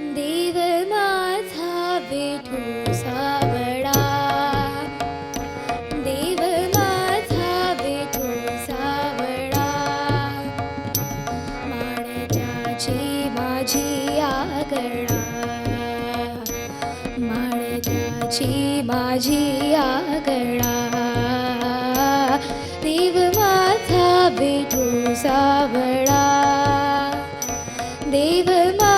देव माझा विठू सावळा. देव माझा विठू सावळा. माणत्याची माझी आगळा. माणत्याची माझी आगळा. देव माझा विठू सावळा. देव मा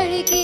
धड़के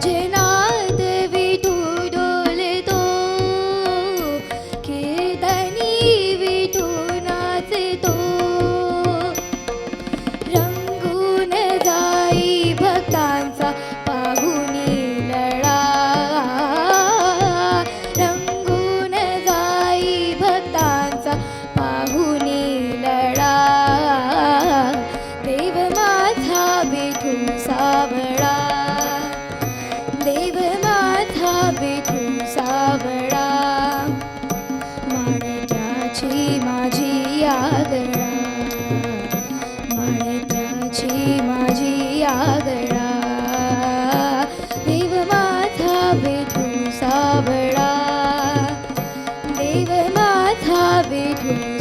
Jane. माळ्याची माझी आगळा माळ्याची माझी आगळा देव माथा विठू सावळा. देव माथा विठू